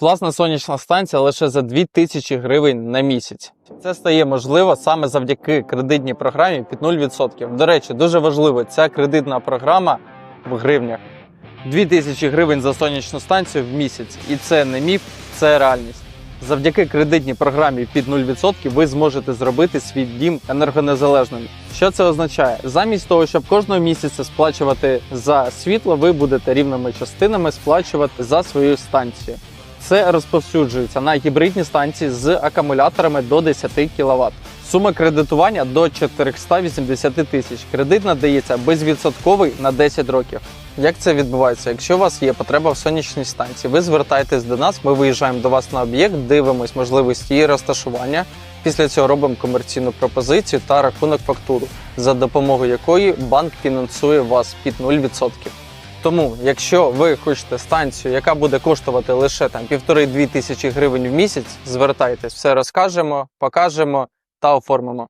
Власна сонячна станція лише за 2000 гривень на місяць. Це стає можливо саме завдяки кредитній програмі під 0%. До речі, дуже важливо, ця кредитна програма в гривнях. 2000 гривень за сонячну станцію в місяць. І це не міф, це реальність. Завдяки кредитній програмі під 0% ви зможете зробити свій дім енергонезалежним. Що це означає? Замість того, щоб кожного місяця сплачувати за світло, ви будете рівними частинами сплачувати за свою станцію. Це розповсюджується на гібридні станції з акумуляторами до 10 кВт. Сума кредитування до 480 тисяч. Кредит надається безвідсотковий на 10 років. Як це відбувається? Якщо у вас є потреба в сонячній станції, ви звертаєтесь до нас, ми виїжджаємо до вас на об'єкт, дивимось можливості її розташування. Після цього робимо комерційну пропозицію та рахунок фактуру, за допомогою якої банк фінансує вас під 0%. Тому, якщо ви хочете станцію, яка буде коштувати лише там півтори-дві тисячі гривень в місяць, звертайтесь, все розкажемо, покажемо та оформимо.